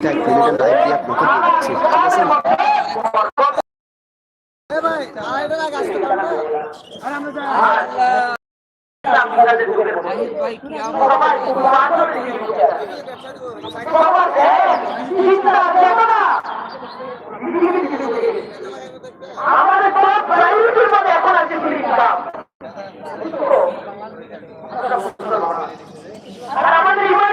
আমাদের আর আমাদের ইমান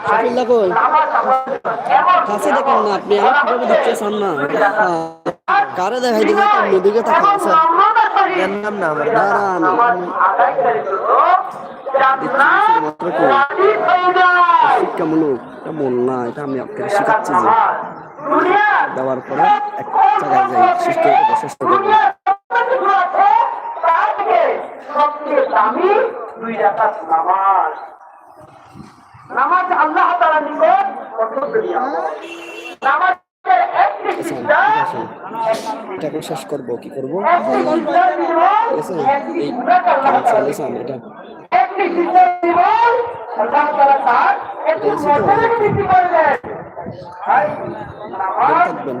শফিল্লা কই কাছে দেখেন না আপনি আমার কীভাবে দেখতেছেন না? হ্যাঁ। কারে দেখাই দিলে কেমন দিকে তাকাচ্ছেন নম্রতার জানলাম না আমার যায়। শিক্ষামূলক এটা না এটা আমি আপনাকে শেখাচ্ছি যে দেওয়ার পরে এক জায়গায় যাই শেষ করে দেবো শেষ করে দেবো দুনিয়ার যত কিছু আছে, তার থেকে সবচেয়ে দামি নামাজ আল্লাহ তাআলার নিকট পছন্দনীয়। আচ্ছা, এখন শেষ করব কি করব? তাআলা আমি এটা তাআলা নামাজ থাকবেন।